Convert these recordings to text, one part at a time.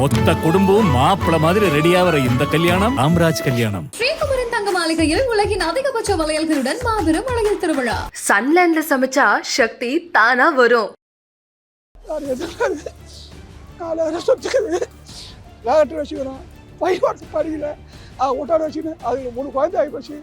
மொத்த குடும்பமும் மாப்பிள மாதிரி ரெடியாகிற இந்த கல்யாணம் ராம்ராஜ் கல்யாணம். ஸ்ரீகுமரன் தங்க மாளிகையில் உலகின் அதிகபட்ச வளையல்களுடன் மாபெரும் வளையல் திருவிழா. சன்லேண்ட்ல சமைச்சா சக்தி தானா வரும். நாலாயிரம் சொத்துக்குது லேட்டர் வச்சுக்கிறோம் பையன் படிக்கல. அது விட்டாட வச்சுக்கணும் அதுக்கு மூணு குழந்தை ஆகி போச்சு.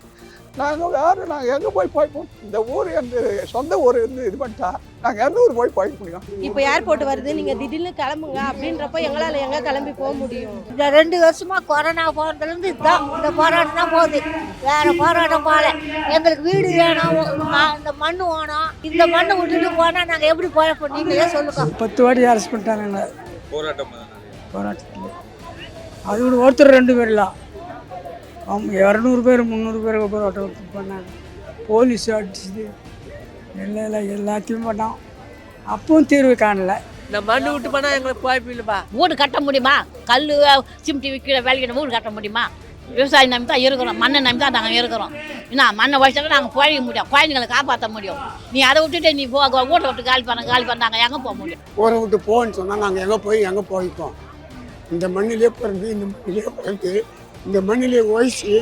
நாங்கள் வேறு நாங்கள் எங்கே போய் பாய்ப்போம் இந்த ஊர் எந்த சொந்த ஊர் இருந்து இது பண்ணிட்டா நாங்கள் எந்த ஊர் போய் பாய்க்க முடியும். இப்போ ஏர்போர்ட் வருது நீங்க திடீர்னு கிளம்புங்க அப்படின்றப்ப எங்களால எங்க கிளம்பி போக முடியும்? இந்த ரெண்டு வருஷமா கொரோனா போனதுலேருந்து இதுதான் இந்த போராட்டம் தான் போகுது. வேற போராட்டம் போகல. எங்களுக்கு வீடு வேணும் ம- இந்த மண்ணு வேணும். இந்த மண்ணை விட்டுட்டு போனா நாங்க எப்படி போயப்போம் நீங்களே சொல்லுங்க. பத்து வாட்டி அரெஸ்ட் பண்ணிட்டாங்க போராட்டம் போராட்டத்தில். அது ஒருத்தர் ரெண்டு பேர் இல்லை அவங்க இரநூறு பேர் முந்நூறு பேர் போராட்டம் பண்ணாங்க. போலீஸ் அடிச்சுது. எல்லாம் எல்லாத்தையும் பண்ணோம். அப்பவும் தீர்வு காணல. இந்த மண்ணு விட்டு போனா எங்களுக்கு வாய்ப்பு இல்லைப்பா. வீடு கட்ட முடியுமா? கல் சிம்டி விற்கிற வேலைக்கு வீடு கட்ட முடியுமா? விவசாயம் நம்பி தான் இருக்கிறோம். மண்ணை நம்பி தான் நாங்கள் இருக்கிறோம். என்ன மண்ணை வச்சாலும் நாங்கள் குழந்தைக்க முடியும். குழந்தைங்களை காப்பாற்ற முடியும். நீ அதை விட்டுட்டு நீ போ வீட்டை விட்டு காலி பண்ண காலி பண்ணாங்க எங்கே போக முடியும்? ஊரை விட்டு போன்னு சொன்னால் நாங்கள் எங்கே போய் எங்கே போய்ப்போம்? இந்த மண்ணிலே பிறந்து இந்த மண்ணிலே பிறந்து இந்த மண்ணிலே ஓய்ச்சி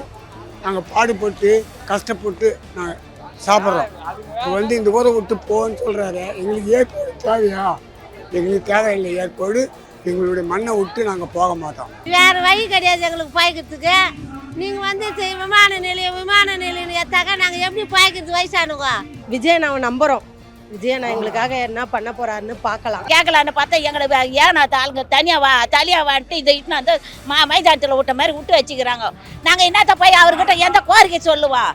நாங்கள் பாடுபட்டு கஷ்டப்பட்டு நாங்கள் சாப்பிட்றோம். இப்போ வந்து இந்த ஊரை விட்டு போன்னு சொல்கிறாரு எங்களுக்கு ஏற்பாடு தேவையா? எங்களுக்கு தேவையில்லை. ஏற்பாடு எங்களுடைய மண்ணை விட்டு நாங்கள் போக மாட்டோம். வேற வழி கிடையாது எங்களுக்கு பாய்க்கிறதுக்கு. நீங்கள் வந்து விமான நிலையம் விமான நிலையம் எத்தாக்க நாங்கள் எப்படி பாய்க்கிறது வயசானுங்க விஜய் நான் நம்புறோம். விஜயன் எங்களுக்காக என்ன பண்ண போறாருன்னு பார்க்கலாம். கேட்கலான்னு பார்த்தா எங்களை ஏன் ஆளுங்க தனியாக வா தனியாக வான்ட்டு இதை இட்டுன்னு வந்து மா மைதானத்தில் விட்ட மாதிரி விட்டு வச்சுக்கிறாங்க. நாங்கள் என்னத்த போய் அவர்கிட்ட எந்த கோரிக்கை சொல்லுவோம்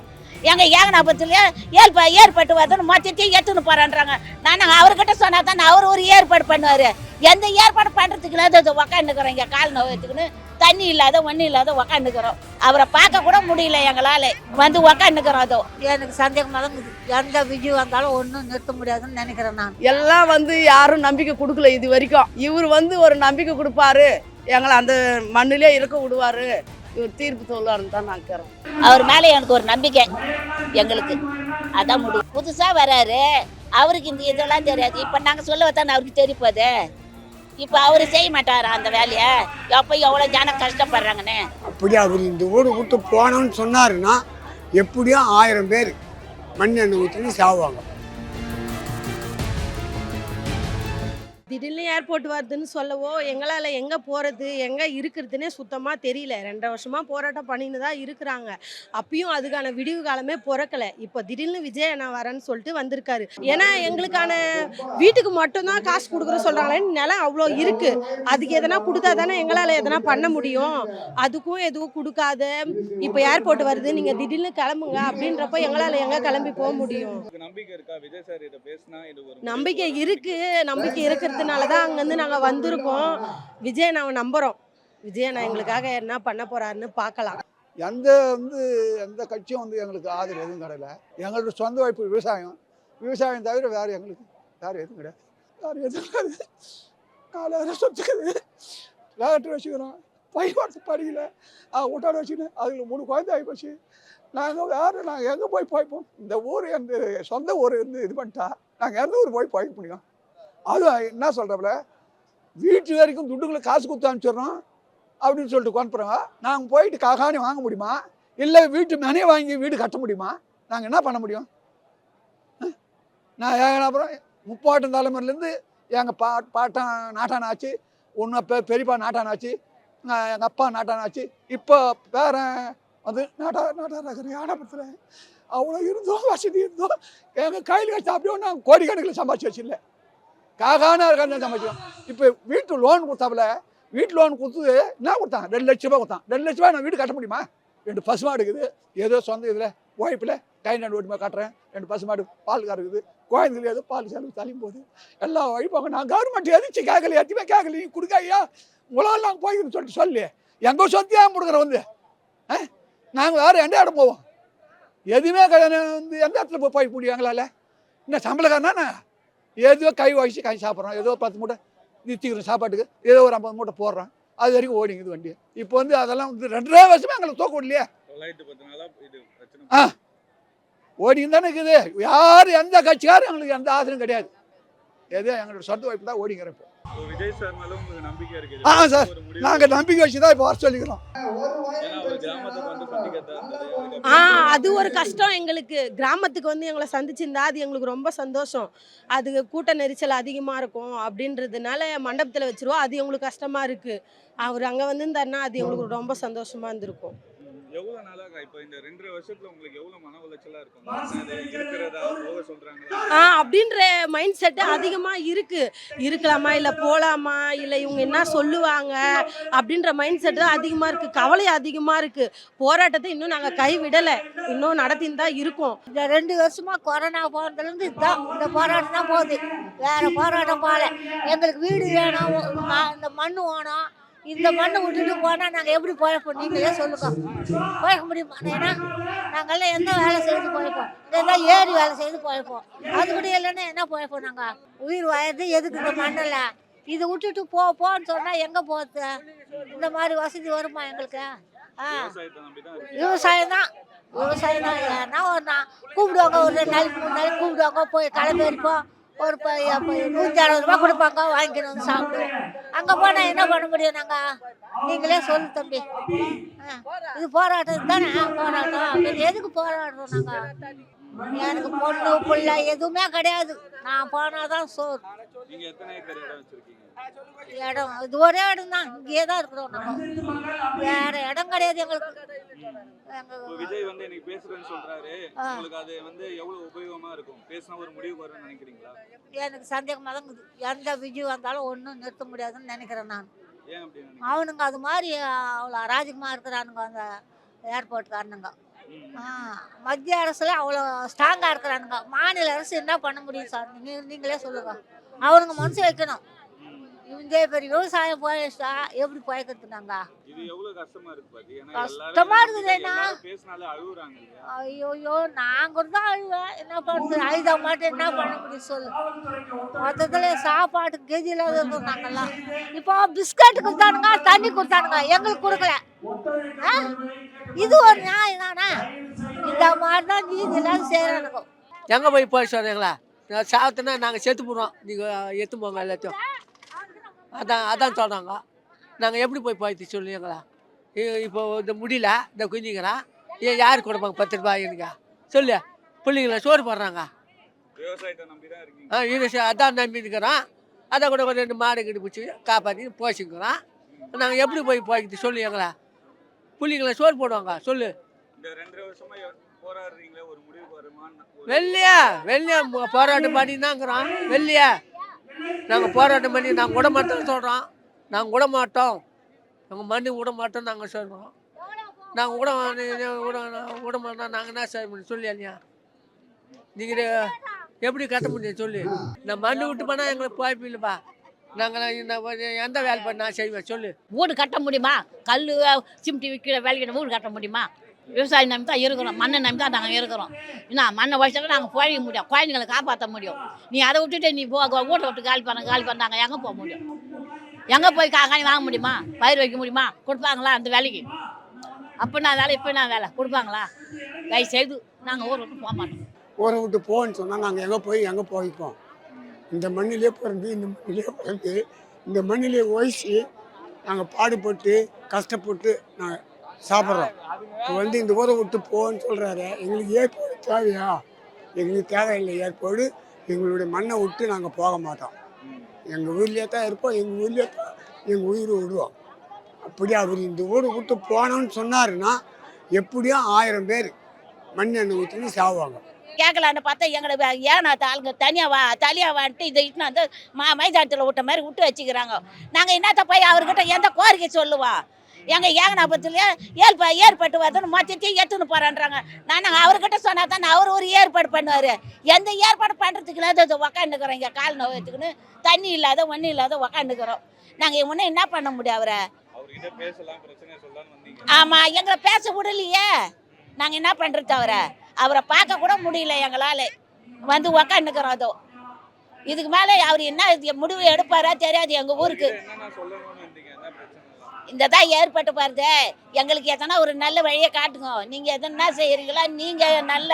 எங்க ஏகனாபத்தில் ஏற்ப ஏற்பாட்டு வருதுன்னு மொத்தத்தையும் எடுத்துன்னு போறான்றாங்க. நான் அவர்கிட்ட சொன்னா தான் அவர் ஒரு ஏற்பாடு பண்ணுவார். எந்த ஏற்பாடு பண்ணுறதுக்குன்னு இல்லாத உக்காந்துக்கிறோம் இங்கே கால் நோயத்துக்குன்னு. தண்ணி இல்லாத ஒன்றும் இல்லாத உக்காந்துக்கிறோம். அவரை பார்க்க கூட முடியல எங்களால். வந்து உக்காந்துக்கிறோம் அதோ. எனக்கு சந்தேகமாக தான் எந்த விஜய் வந்தாலும் ஒன்றும் நிறுத்த முடியாதுன்னு நினைக்கிறேன் நான். எல்லாம் வந்து யாரும் நம்பிக்கை கொடுக்கல இது வரைக்கும். இவர் வந்து ஒரு நம்பிக்கை கொடுப்பாரு. எங்களை அந்த மண்ணிலே இருக்க விடுவாரு. இவர் தீர்ப்பு சொல்லுவாருன்னு தான் நான் கேட்குறோம் அவர் மேலே எனக்கு ஒரு நம்பிக்கை எங்களுக்கு. அதான் முடியும் புதுசாக வராரு. அவருக்கு இந்த இதெல்லாம் தெரியாது. இப்போ நாங்கள் சொல்ல தானே அவருக்கு தெரிய போகுது இப்போ அவர் செய்ய மாட்டாரா அந்த வேலையை? எப்போ எவ்வளோ ஜனம் கஷ்டப்படுறாங்கன்னு? அப்படி அவர் இந்த ஊர் விட்டு போனோம்னு சொன்னாருன்னா எப்படியும் ஆயிரம் பேர் மண் எண்ணெய் ஊற்றினு சாவாங்க. திடீர்னு ஏர்போர்ட் வருதுன்னு சொல்லவோ எங்களால் எங்கே போகிறது எங்கே இருக்கிறதுனே சுத்தமாக தெரியல. ரெண்டரை வருஷமாக போராட்டம் பண்ணின்னு தான் இருக்கிறாங்க. அப்பயும் அதுக்கான விடிவு காலமே பிறக்கல. இப்போ திடீர்னு விஜய் நான் வரேன்னு சொல்லிட்டு வந்திருக்காரு. ஏன்னா எங்களுக்கான வீட்டுக்கு மட்டும்தான் காசு கொடுக்குற சொல்கிறாங்களேன்னு நிலம் அவ்வளோ இருக்குது அதுக்கு எதனா கொடுத்தா தானே எங்களால் எதனா பண்ண முடியும். அதுக்கும் எதுவும் கொடுக்காத இப்போ ஏர்போர்ட் வருது நீங்கள் திடீர்னு கிளம்புங்க அப்படின்றப்ப எங்களால் எங்கே கிளம்பி போக முடியும்? நம்பிக்கை இருக்கா? விஜய் சார் இதை பேசினா இது ஒரு நம்பிக்கை இருக்கு. நம்பிக்கை தான் அங்கேருந்து நாங்கள் வந்திருக்கோம். விஜய் நாங்கள் நம்புகிறோம் விஜய் நான் எங்களுக்காக என்ன பண்ண போறாருன்னு பார்க்கலாம். எந்த வந்து எந்த கட்சியும் வந்து எங்களுக்கு ஆதரவு எதுவும் கிடையாது எங்களோட சொந்த வாய்ப்பு விவசாயம். விவசாயம் தவிர வேறு எங்களுக்கு வேறு எதுவும் கிடையாது. வேறு எதுவும் கிடையாது. நாலாயிரம் சொத்துக்குது. லேட்டர் வச்சுக்கிறோம். பையன் படிக்கல. அது விட்டாட வச்சுக்கணும் அதுக்கு மூணு குழந்தை ஆகி போச்சு. நாங்கள் வேறு நாங்கள் எங்கே போய் பாய்ப்போம்? இந்த ஊர் எந்த சொந்த ஊர் இருந்து இது பண்ணிட்டா நாங்கள் எந்த ஊர் போய் பாய்க்க முடியும்? அது என்ன சொல்கிறப்பல வீட்டு வரைக்கும் துண்டுங்களை காசு கொடுத்து அனுப்பிச்சிடுறோம் அப்படின்னு சொல்லிட்டு கொண்டுறோங்க நாங்கள் போயிட்டு காகாணி வாங்க முடியுமா? இல்லை வீட்டு மனையை வாங்கி வீடு கட்ட முடியுமா? நாங்கள் என்ன பண்ண முடியும்? நான் ஏன் அப்புறம் முப்பாட்டம் தலைமுறையிலேருந்து எங்கள் பா பாட்டன் நாட்டானாச்சு ஒன்று பெ பெரியப்பா நாட்டானாச்சு எங்கள் அப்பா நாட்டானாச்சு இப்போ பேரன் வந்து நாட்டா நாட்டாராக்கிற ஆடப்பத்தில் அவ்வளோ இருந்தோம் வசதி இருந்தோம். எங்கள் கையில் வச்சு அப்படியே நாங்கள் கோடிக்கணக்கில் சம்பாதிச்சு வச்சுருந்தேன் காகான இருக்கான்னு சமைச்சோம் இப்போ வீட்டு லோன் கொடுத்தாப்புல வீட்டு லோன் கொடுத்து என்ன கொடுத்தான்? ரெண்டு லட்ச ரூபா கொடுத்தான். ரெண்டு லட்ச ரூபாய் நான் வீடு கட்ட முடியுமா? ரெண்டு பசுமாடு இருக்குது. ஏதோ சொந்த இதில் உழைப்பில் கை நண்டு ஓட்டுமா கட்டுறேன். ரெண்டு பசுமாடு பால் கறக்குது குழந்தைகள் ஏதோ பால் செலவு தள்ளியும் போகுது. எல்லா வழிபாங்க நான் கவர்மெண்ட் எதிர்த்து கேட்கல எத்தையுமே கேட்கல நீ கொடுக்காயா உங்களால் நாங்கள் போய்க்கிறோம் சொல்லிட்டு சொல்லி. எங்கள் சொத்தியாக கொடுக்குறோம் வந்து? நாங்கள் வேறு எந்த இடம் போவோம்? எதுவுமே வந்து எந்த இடத்துல போய் போய் முடியும் எங்களால் என்ன சம்பளக்காரனா ஏதோ கை வச்சு கை சாப்பிட்றோம் ஏதோ பத்து மூட்டை நிறுத்திக்கிறோம் சாப்பாட்டுக்கு. ஏதோ ஒரு ஐம்பது மூட்டை போடுறோம் அது வரைக்கும் ஓடிங்குது வண்டி இப்போ வந்து அதெல்லாம் வந்து ரெண்டரை வருஷமா எங்களை தூக்க விடலையே. ஆ. ஓடிங்க தானே இருக்குது. யார் எந்த கட்சிக்காரும் எங்களுக்கு எந்த ஆதரவும் கிடையாது. ஏதோ எங்களோட சொந்த வாய்ப்பு தான் ஓடிங்கிறோம் ஆ சார் நாங்கள் நம்பிக்கை வச்சு தான் இப்போ வர சொல்லிக்கிறோம். ஆ அது ஒரு கஷ்டம் எங்களுக்கு. கிராமத்துக்கு வந்து எங்களை சந்திச்சிருந்தா அது எங்களுக்கு ரொம்ப சந்தோஷம். அது கூட்ட நெரிசல் அதிகமாக இருக்கும் அப்படின்றதுனால மண்டபத்தில் வச்சிருவோம். அது எங்களுக்கு கஷ்டமாக இருக்குது அவர் அங்கே வந்திருந்தாருன்னா அது எங்களுக்கு ரொம்ப சந்தோஷமாக இருந்திருக்கும். எவ்வளவு நாளாக இப்போ இந்த ரெண்டரை வருஷத்துல உங்களுக்கு எவ்வளவு மன உளைச்சலா இருக்கும்? அது இருக்கிறதா போக சொல்றாங்களா? ஆ அப்படின்ற மைண்ட் செட்டு அதிகமாக இருக்குது இருக்கலாமா இல்லை போகலாமா இல்லை இவங்க என்ன சொல்லுவாங்க? அப்படின்ற மைண்ட் செட்டு தான் அதிகமாக இருக்குது கவலை அதிகமாக இருக்குது போராட்டத்தை இன்னும் நாங்கள் கைவிடலை. இன்னும் நடத்தின்னு தான் இருக்கோம். இந்த ரெண்டு வருஷமா கொரோனா போனதுலேருந்து இதுதான் இந்த போராட்டம் தான் போகுது. வேற போராட்டம் போகல. எங்களுக்கு வீடு வேணும் இந்த மண் வேணும். இந்த மண்ணை விட்டுட்டு போனால் நாங்கள் எப்படி போயப்போம் நீங்களே சொல்லுங்க. போய்க்க முடியுமா? ஏன்னா நாங்கள்லாம் எந்த வேலை செய்து போய்ப்போம் இதெல்லாம் ஏறி வேலை செய்து போய்ப்போம் அது கூட இல்லைன்னா என்ன போய்ப்போம் நாங்கள் உயிர் வாயது எதுக்கு இந்த மண்ணில்? இதை விட்டுட்டு போ போன்னு சொன்னால் எங்கே போகிறது இந்த மாதிரி வசதி வருமா எங்களுக்கு? ஆ. விவசாயம் தான். விவசாயம் தான். ஏன்னா ஒரு நான் கூப்பிடுவாங்க ஒரு ரெண்டு நாளைக்கு மூணு நாளைக்கு கூப்பிடுவாங்க போய் கிளம்பி இருப்போம் ஒரு ப- நூற்றி அறுபது ரூபா கொடுப்பாங்க வாங்கிக்கணும் வந்து சாப்பிடுவோம் அங்கே போனால் என்ன பண்ண முடியும் நாங்கள் நீங்களே சொல்லு தம்பி. இது போராட்டம் தானே? போராட்டம். அப்படின்னு எதுக்கு போராடுறோம் நாங்கள் எனக்கு பொண்ணு பிள்ளை எதுவுமே கிடையாது. நான் போனால் தான் சோறு இடம். இது ஒரே இடம் தான் இங்கேயே தான் இருக்கிறோம் நாங்கள் வேற இடம் கிடையாது எங்களுக்கு. விஜய் வந்து இன்னைக்கு பேசுறேன்னு சொல்றாரு. உங்களுக்கு அது வந்து எவ்வளவு உபயோகமா இருக்கும்? பேசினா ஒரு முடிவு வரும்னு நினைக்கிறீங்களா? எனக்கு சந்தேகமாக தான் எந்த விஜய் வந்தாலும் ஒன்றும் நிறுத்த முடியாதுன்னு நினைக்கிறேன் நான். அவனுங்க அது மாதிரி அவ்வளோ அராஜகமாக இருக்கிறானுங்க அந்த ஏர்போர்ட்காரனுங்க. மத்திய அரசுல அவ்வளோ ஸ்ட்ராங்காக இருக்கிறானுங்க. மாநில அரசு என்ன பண்ண முடியும் சார்? நீங்க நீங்களே சொல்லுங்க. அவனுங்க மனசு வைக்கணும். ம். இந்த பெரிய விவசாயம் போயிடுச்சா எப்படி போய்க்கிறது நாங்க இது எவ்வளவு கஷ்டமா இருக்கு பாத்தி? ஏன்னா கஷ்டமா எல்லாரும் இருக்குதுண்ணா. எல்லாரும் பேசினாலே அழுகுறாங்க இல்லையா? ஐயோயோ நாங்க தான் அழுவேன். என்ன பண்ணுறது அழுதா மாட்டேன் என்ன பண்ண முடியும் சொல்லு. மொத்தத்தில் சாப்பாடு கெதி இல்லாத இருக்கோம் நாங்கெல்லாம். இப்போ பிஸ்கட் கொடுத்தானுங்க தண்ணி கொடுத்தானுங்க. எங்களுக்கு கொடுக்கல. ஆ? இது ஒரு நியாயம் தானே? இந்த மாதிரி தான் நீதி இல்லாத செய்கிறானுங்க எங்கே போய் போய் சொல்கிறீங்களா சாப்பிட்டுனா நாங்கள் செத்து போடுறோம் நீங்கள் எடுத்து போங்க எல்லாத்தையும். அதான் அதான் சொல்கிறாங்க நாங்கள் எப்படி போய் போய்த்து சொல்லுவீங்களா? இப்போ இந்த முடியல இந்த குஞ்சிங்கிறான் ஏன் யார் கொடுப்பாங்க பத்து ரூபாய் எனக்கு? சொல்லு. பிள்ளைங்கள சோறு போடுறாங்க. ஆ ச- அதான் நம்பி இருக்கிறோம் அதை கூட ஒரு ரெண்டு மாடு கிட்ட பிடிச்சி காப்பாற்றி போச்சுக்கிறோம் நாங்கள் எப்படி போய் போய்க்கிட்டு சொல்லு எங்களா பிள்ளைங்கள சோறு போடுவாங்க சொல்லு. வெள்ளையா? வெள்ளையா? போராட்டம் பண்ணி தாங்கிறோம் வெள்ளையா? நாங்கள் போராட்டம் பண்ணி நாங்கள் விட மாட்டோம்னு சொல்கிறோம் நாங்கள் விட மாட்டோம். நாங்கள் மண்ணி விட மாட்டோம் நாங்கள் சொல்கிறோம் நாங்கள் விட விட விட மாட்டோம் நாங்கள் என்ன செய்ய முடியும் சொல்லி இல்லையா நீங்கள் எப்படி கட்ட முடியும் சொல்லு. நான் மண்ணு விட்டு போனால் எங்களுக்கு வாய்ப்பு இல்லைப்பா. நாங்கள் எந்த வேலை பண்ண செய்வேன் சொல்லு. வீடு கட்ட முடியுமா? கல் சிம்டி விற்கிற வேலைக்கு வீடு கட்ட முடியுமா? விவசாயம் நம்பி தான் இருக்கிறோம். மண்ணை நம்பி தான் நாங்கள் இருக்கிறோம். என்ன மண்ணை வச்சாலும் நாங்கள் குழந்தைக்க முடியும். குழந்தைங்களை காப்பாற்ற முடியும். நீ அதை விட்டுட்டு நீ போ வீட்டை விட்டு காலி பண்ண காலி பண்ணாங்க எங்கே போக முடியும்? எங்கே போய் காக்காணி வாங்க முடியுமா? பயிர் வைக்க முடியுமா? கொடுப்பாங்களா அந்த வேலைக்கு? அப்போ நான் வேலை இப்போ நான் வேலை? கொடுப்பாங்களா? தயவு செய்து நாங்கள் ஊர் விட்டு போக மாட்டோம். ஊரை விட்டு போன்னு சொன்னால் நாங்கள் எங்கே போய் எங்கே போய்ப்போம்? இந்த மண்ணிலே பிறந்து இந்த மண்ணிலே பிறந்து இந்த மண்ணிலே ஓய்ச்சி நாங்கள் பாடுபட்டு கஷ்டப்பட்டு நாங்கள் சாப்பிட்றோம். இப்போ வந்து இந்த ஊரை விட்டு போன்னு சொல்கிறாரு எங்களுக்கு ஏற்பாடு தேவையா? எங்களுக்கு தேவையில்லை. ஏற்பாடு எங்களுடைய மண்ணை விட்டு நாங்கள் போக மாட்டோம். எங்கள் ஊர்லேயே தான் இருப்போம். எங்கள் ஊர்லேயே தான் எங்கள் உயிரை விடுவோம். அப்படி அவர் இந்த ஊரை விட்டு போனோன்னு சொன்னாருன்னா எப்படியும் ஆயிரம் பேர் மண் எண்ணெய் ஊற்றின்னு சாவாங்க. கேட்கலான்னு பார்த்தா எங்களை ஏன்னா ஆளுங்க தனியாக வா தனியாக வான்ட்டு இதை இட்டுன்னு வந்து மா மைதானத்தில் விட்ட மாதிரி விட்டு வச்சுக்கிறாங்க. நாங்கள் என்னத்த போய் அவர்கிட்ட எந்த கோரிக்கை சொல்லுவோம்? எங்கள் ஏகனாபத்தில் ஏற்ப ஏற்பாட்டு வருதுன்னு மொத்தத்தையும் எடுத்துன்னு போகிறான்றாங்க நான் அவர்கிட்ட சொன்னா தான் அவர் ஒரு ஏற்பாடு பண்ணுவார். எந்த ஏற்பாடு பண்ணுறதுக்கு இல்லாத உக்காந்துக்கிறோம் இங்கே கால் நோய் வச்சுக்கின்னு. தண்ணி இல்லாத ஒன்றும் இல்லாத உக்காந்துக்கிறோம். நாங்கள் ஒன்றும் என்ன பண்ண முடியும் அவரை? ஆமாம் எங்களை பேச விடலையே. நாங்கள் என்ன பண்ணுறது அவரை? அவரை பார்க்க கூட முடியல எங்களால். வந்து உக்காந்துக்கிறோம் அதோ. இதுக்கு மேலே அவர் என்ன முடிவு எடுப்பாரா தெரியாது எங்கள் ஊருக்கு என்னென்ன சொல்லணும்னு வந்தீங்க என்ன பிரச்சனை இந்த தான் ஏற்பட்டு பாருது எங்களுக்கு எதனா ஒரு நல்ல வழியை காட்டுங்க. நீங்கள் எதனா செய்கிறீங்களா நீங்கள் நல்ல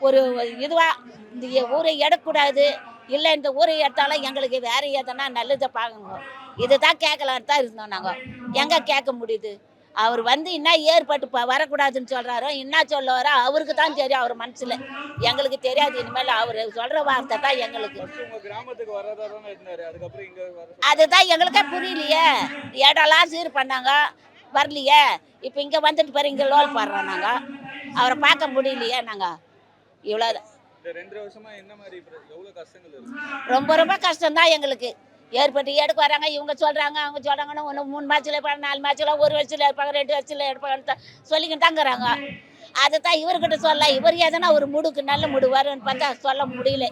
ஒரு இதுவாக இந்த ஊரை எடுக்கக்கூடாது இல்லை இந்த ஊரை எடுத்தாலும் எங்களுக்கு வேறு எதனா நல்லதை பார்க்கணும். இதை தான் கேட்கலான்னு தான் இருந்தோம் நாங்கள் எங்கே கேட்க முடியுது? அவர் வந்து என்ன ஏற்பட்டு இப்போ வரக்கூடாதுன்னு சொல்கிறாரோ என்ன சொல்ல வரோ அவருக்கு தான் தெரியும் அவர் மனசில். எங்களுக்கு தெரியாது இனிமேல் அவர் சொல்கிற வார்த்தை தான் எங்களுக்கு. அதுதான் எங்களுக்கே புரியலையே. இடம்லாம் சீர் பண்ணாங்க வரலையே. இப்போ இங்கே வந்துட்டு பாரு இங்கே லோல் பாடுறோம் நாங்கள் அவரை பார்க்க முடியலையே நாங்கள் இவ்வளோ இந்த ரெண்டரை வருஷமா என்ன மாதிரி பிர- எவ்வளவு கஷ்டங்கள் இருக்கு? ரொம்ப ரொம்ப கஷ்டம்தான் எங்களுக்கு. ஏற்பட்டு எடுக்க வராங்க இவங்க சொல்கிறாங்க அவங்க சொல்கிறாங்கன்னு ஒன்று மூணு மாதத்தில் இருப்பாங்க நாலு மாதத்தில் ஒரு வருஷத்தில் இருப்பாங்க ரெண்டு வருஷத்தில் இருப்பாங்கன்னு சொல்லிக்கிட்டு தாங்கிறாங்க. அதை தான் இவர்கிட்ட சொல்ல இவர் எதனா ஒரு முடுக்கு நல்ல முடு வரும்னு பார்த்தா சொல்ல முடியல.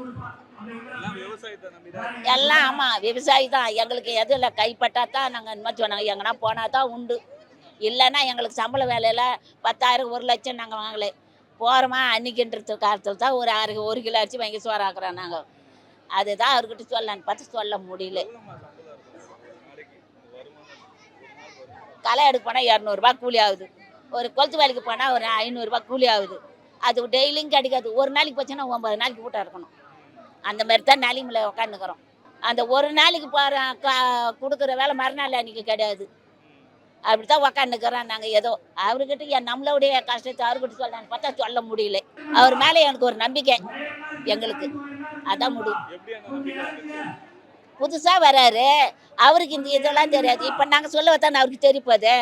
எல்லாம் ஆமாம் விவசாயி தான். எங்களுக்கு எதுவும் இல்லை கைப்பட்டா தான் நாங்கள் இந்த மாதிரி சொன்னாங்க. எங்கன்னா போனால் தான் உண்டு. இல்லைன்னா எங்களுக்கு சம்பள வேலையில் பத்தாயிரம் ஒரு லட்சம் நாங்கள் வாங்கலை. போகிறோமா அன்னைக்குன்றது காலத்தில் தான் ஒரு ஆறு ஒரு கிலோ அரிசி வாங்கி சோறாக்குறோம் நாங்கள் அதுதான் அவர்கிட்ட சொல்லலான்னு பார்த்து சொல்ல முடியல. களை எடுக்க போனால் இரநூறுபா கூலி ஆகுது. ஒரு கொளுத்து வேலைக்கு போனால் ஒரு ஐநூறுரூபா கூலி ஆகுது. அது டெய்லியும் கிடைக்காது. ஒரு நாளைக்கு போச்சுன்னா ஒன்பது நாளைக்கு வீட்டை இருக்கணும் அந்த மாதிரி தான் நிலைமையில உட்காந்துக்கிறோம் அந்த ஒரு நாளைக்கு போகிற கா கொடுக்குற வேலை மறுநாள் அன்றைக்கி கிடையாது. அப்படி தான் உக்காந்துக்கிறோம் நாங்கள் ஏதோ அவர்கிட்ட என் நம்மளுடைய கஷ்டத்தை அவர்கிட்ட சொல்லலான்னு பார்த்தா சொல்ல முடியல. அவர் மேலே எனக்கு ஒரு நம்பிக்கை எங்களுக்கு. அதான் முடியும் புதுசாக வராரு. அவருக்கு இந்த இதெல்லாம் தெரியாது. இப்போ நாங்கள் சொல்ல தானே அவருக்கு தெரிய போகுது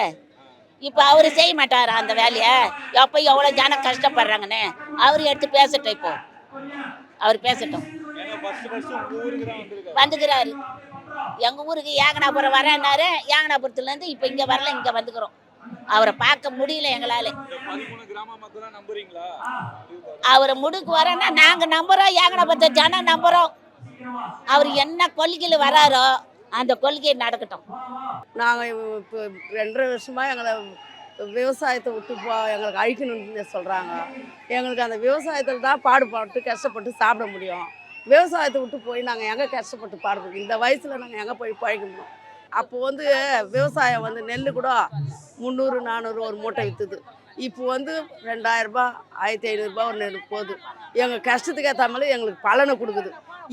இப்போ அவர் செய்ய மாட்டாரா அந்த வேலையை? எப்போ எவ்வளோ ஜனம் கஷ்டப்படுறாங்கன்னு அவர் எடுத்து பேசட்டும் இப்போ. அவர் பேசட்டும். வந்துக்கிறாரு. எங்கள் ஊருக்கு ஏகனாபுரம் வரேன்னாரு. ஏகனாபுரத்துலேருந்து இப்போ இங்கே வரல இங்கே வந்துக்கிறோம். அவரை பார்க்க முடியல எங்களால். அவரை முடுக்கு வரேன்னா நாங்கள் நம்புகிறோம் ஏகனாபுரத்தை ஜனம் நம்புகிறோம் அவர் என்ன கொள்கையில் வராரோ அந்த கொள்கை நடக்கட்டும். நாங்கள் இப்போ ரெண்டரை வருஷமாக எங்களை விவசாயத்தை விட்டு போ எங்களுக்கு அழிக்கணும்னு சொல்கிறாங்க எங்களுக்கு அந்த விவசாயத்தில் தான் பாடுபட்டு கஷ்டப்பட்டு சாப்பிட முடியும். விவசாயத்தை விட்டு போய் நாங்கள் எங்கே கஷ்டப்பட்டு பாடுபடுறோம் இந்த வயசில் நாங்கள் எங்கே போய் பழக்க முடியும்? அப்போ வந்து விவசாயம் வந்து நெல் கூட முந்நூறு நானூறு ஒரு மூட்டை விற்றுது இப்போ வந்து ரெண்டாயிரரூபா ஆயிரத்தி ஐநூறுரூபா ஒரு நெல் போகுது. எங்கள் கஷ்டத்துக்கு ஏற்ற மாதிரி எங்களுக்கு பலனை கொடுக்குது.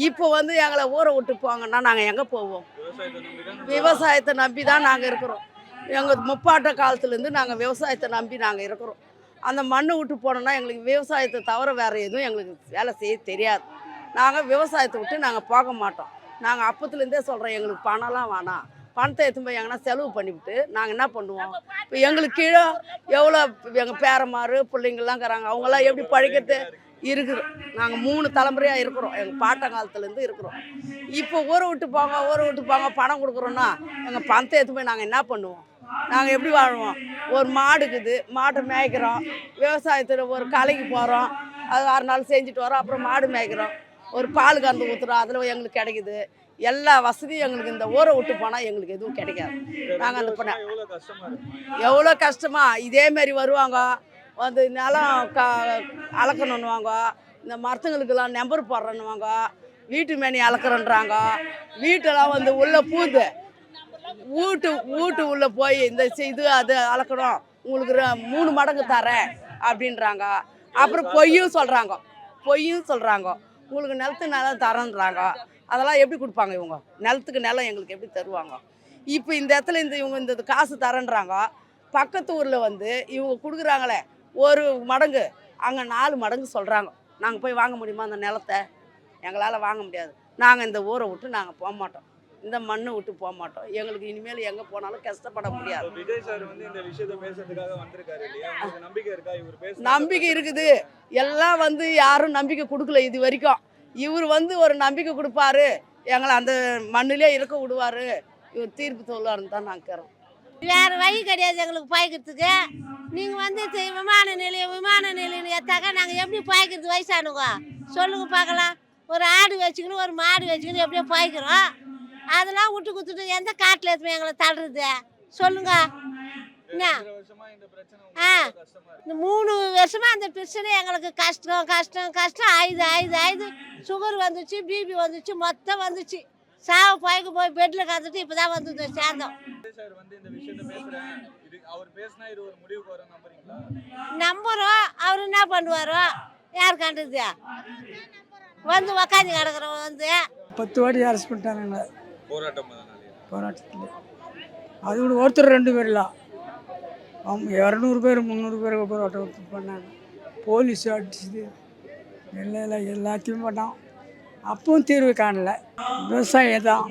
இப்போ வந்து எங்களை ஊரை விட்டு போங்கன்னா நாங்கள் எங்கே போவோம்? விவசாயத்தை நம்பி தான் நாங்கள் இருக்கிறோம். எங்கள் முப்பாட்ட காலத்துலேருந்து நாங்கள் விவசாயத்தை நம்பி நாங்கள் இருக்கிறோம். அந்த மண்ணை விட்டு போனோம்னா எங்களுக்கு விவசாயத்தை தவிர வேறு எதுவும் எங்களுக்கு வேலை செய்ய தெரியாது. நாங்கள் விவசாயத்தை விட்டு நாங்கள் போக மாட்டோம். நாங்கள் அப்பத்துலேருந்தே சொல்கிறோம் எங்களுக்கு பணம்லாம் வேணாம். பணத்தை எடுத்துன்னு போய் எங்கன்னா செலவு பண்ணிவிட்டு நாங்கள் என்ன பண்ணுவோம்? இப்போ எங்களுக்கு கீழே எவ்வளோ எங்கள் பேரமாரு பிள்ளைங்கள்லாம் இருக்கிறாங்க அவங்கெல்லாம் எப்படி பழைக்கிறது இருக்குது. நாங்கள் மூணு தலைமுறையாக இருக்கிறோம். எங்கள் பாட்ட காலத்துலேருந்து இருக்கிறோம். இப்போ ஊரை விட்டு போங்க ஊரை விட்டு போங்க பணம் கொடுக்குறோன்னா எங்கள் பணத்தை எடுத்து போய் நாங்கள் என்ன பண்ணுவோம்? நாங்கள் எப்படி வாழ்வோம்? ஒரு மாடு இருக்குது. மாட்டை மேய்க்கிறோம். விவசாயத்தில் ஒரு கலைக்கு போகிறோம் அது ஆறு நாள் செஞ்சுட்டு வரோம். அப்புறம் மாடு மேய்க்கிறோம். ஒரு பால் கறந்து ஊற்றுறோம் அதில் எங்களுக்கு கிடைக்குது. எல்லா வசதியும் எங்களுக்கு இந்த ஊரை விட்டு போனால் எங்களுக்கு எதுவும் கிடைக்காது. நாங்கள் அந்த பண்ண. கஷ்டமா? எவ்வளோ கஷ்டமாக இதேமாரி வருவாங்க. வந்து நிலம் க அளக்கணுன்னுவாங்க. இந்த மரத்துங்களுக்கெல்லாம் நம்பர் போடுறேன்னுவாங்க. வீட்டு மேனி அளக்குறன்றாங்க. வீட்டெல்லாம் வந்து உள்ளே பூந்து வீட்டு வீட்டு உள்ளே போய் இந்த சி- இது அது அளக்கணும். உங்களுக்கு ர- மூணு மடங்கு தரேன் அப்படின்றாங்க. அப்புறம் பொய்யும் சொல்கிறாங்க பொய்யும் சொல்கிறாங்க உங்களுக்கு நிலத்து நிலம் தரேன்றாங்க. அதெல்லாம் எப்படி கொடுப்பாங்க இவங்க? நிலத்துக்கு நிலம் எங்களுக்கு எப்படி தருவாங்க? இப்போ இந்த இடத்துல இந்த இவங்க இந்த காசு தரேன்றாங்க. பக்கத்து ஊரில் வந்து இவங்க கொடுக்குறாங்களே ஒரு மடங்கு. அங்கே நாலு மடங்கு சொல்கிறாங்க நாங்கள் போய் வாங்க முடியுமா அந்த நிலத்தை? எங்களால் வாங்க முடியாது. நாங்கள் இந்த ஊரை விட்டு நாங்கள் போக மாட்டோம். இந்த மண்ணை விட்டு போக மாட்டோம். எங்களுக்கு இனிமேல் எங்கே போனாலும் கஷ்டப்பட முடியாது. விஜய் சார் வந்து இந்த விஷயத்தை பேசுறதுக்காக வந்திருக்காரு இல்லையா? நம்பிக்கை இருக்கா? இவர் நம்பிக்கை இருக்குது. எல்லாம் வந்து யாரும் நம்பிக்கை கொடுக்கல இது வரைக்கும். இவர் வந்து ஒரு நம்பிக்கை கொடுப்பாரு. எங்களை அந்த மண்ணிலே இருக்க விடுவாரு. இவர் தீர்ப்பு சொல்லுவாருன்னு தான் நாங்கள் கேட்குறோம் வேறு வழி கிடையாது எங்களுக்கு பாய்க்கிறதுக்கு. நீங்கள் வந்து விமான நிலையம் விமான நிலையம் ஏற்றாக்கா நாங்கள் எப்படி பாய்க்கிறது வயசானுங்க சொல்லுங்க பார்க்கலாம். ஒரு ஆடு வச்சுக்கணும் ஒரு மாடு வச்சுக்கணும் எப்படியோ பாய்க்கிறோம்? அதெல்லாம் விட்டு கொடுத்துட்டு எந்த காட்டில் எடுத்து எங்களை தள்ளுறது? சொல்லுங்க. என்ன? ஆ. இந்த மூணு வருஷமா அந்த பிரச்சனை எங்களுக்கு கஷ்டம் கஷ்டம் கஷ்டம். ஆயுது ஆயுது ஆயுது சுகர் வந்துச்சு பிபி வந்துச்சு மொத்தம் வந்துச்சு. சாவ பாய்க்கு போய் பெட்டில் கற்றுட்டு இப்போ தான் வந்து சேர்ந்தோம். விஜய் சார் வந்து இந்த விஷயத்தை பேசுறேன். இது அவர் என்ன பண்ணுவாரோ? யார் கண்டது? வந்து உக்காந்து கிடக்குறோம் வந்து. பத்து வாட்டி அரெஸ்ட் பண்ணிட்டாங்க போராட்டம்? போராட்டத்தில். அது ஒருத்தர் ரெண்டு பேர் இல்லை அவங்க இரநூறு பேர் முந்நூறு பேர் போராட்டம் பண்ணாங்க. போலீஸ் அடிச்சுது. எல்லாம் எல்லாத்தையும் பண்ணோம் அப்பவும் தீர்வு காணல. விவசாயம் தான்.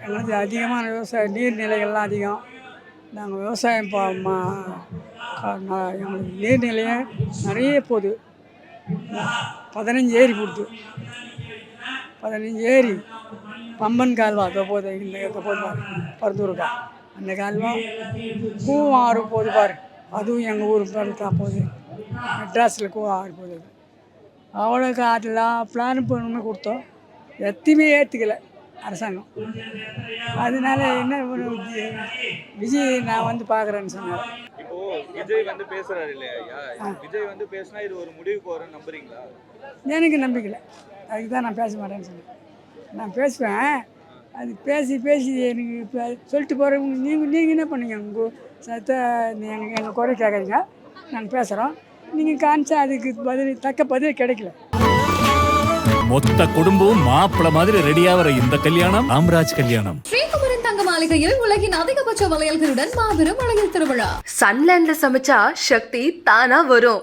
எங்களுக்கு அதிகமான விவசாயம் நீர்நிலைகள்லாம் அதிகம். நாங்கள் விவசாயம் பா மா- எங்களுக்கு நீர்நிலையே நிறைய போகுது. பதினஞ்சு ஏரி கொடுத்து. பதினஞ்சு ஏரி. பம்பன் கால்வா அதோ போகுது இந்த போது போகுது அந்த கால்வா? கூவம் ஆறு போகுது பாரு. அதுவும் எங்கள் ஊர் பேர் தான் போகுது. மெட்ராஸில் கூவம் ஆறு போகுது அது. அவ்வளோக்கு அதெல்லாம் பிளான் பண்ணணுமே கொடுத்தோம். எத்தையுமே ஏற்றுக்கல அரசாங்கம். அதனால என்ன விஜய் நான் வந்து பார்க்குறேன்னு சொன்னார். விஜய் வந்து பேசுறாரு இல்லையா? விஜய் வந்து பேசினா இது ஒரு முடிவுக்கு வரும்னு நம்புறீங்களா? எனக்கு நம்பிக்கை இல்லை. அதுக்கு தான் நான் பேச மாட்டேன்னு சொன்னேன். நான் பேசுவேன். அது பேசி பேசி எனக்கு இப்போ சொல்லிட்டு போகிறவங்க நீங்கள் நீங்கள் என்ன பண்ணீங்க உங்கள் சத்த எங்கள் எங்கள் குறை கேட்குறீங்க நாங்கள் பேசுகிறோம் நீங்கள் காமிச்சா அதுக்கு பதில் தக்க பதில் கிடைக்கல. மொத்த குடும்பமும் மாப்பிள மாதிரி ரெடியாகிற இந்த கல்யாணம் ராம்ராஜ் கல்யாணம். ஸ்ரீகுமரன் தங்க மாளிகையில் உலகின் அதிகபட்ச வளையல்களுடன் மாபெரும் அழகிய திருவிழா. சன்லேண்ட்ல சமைச்சா சக்தி தானா வரும்.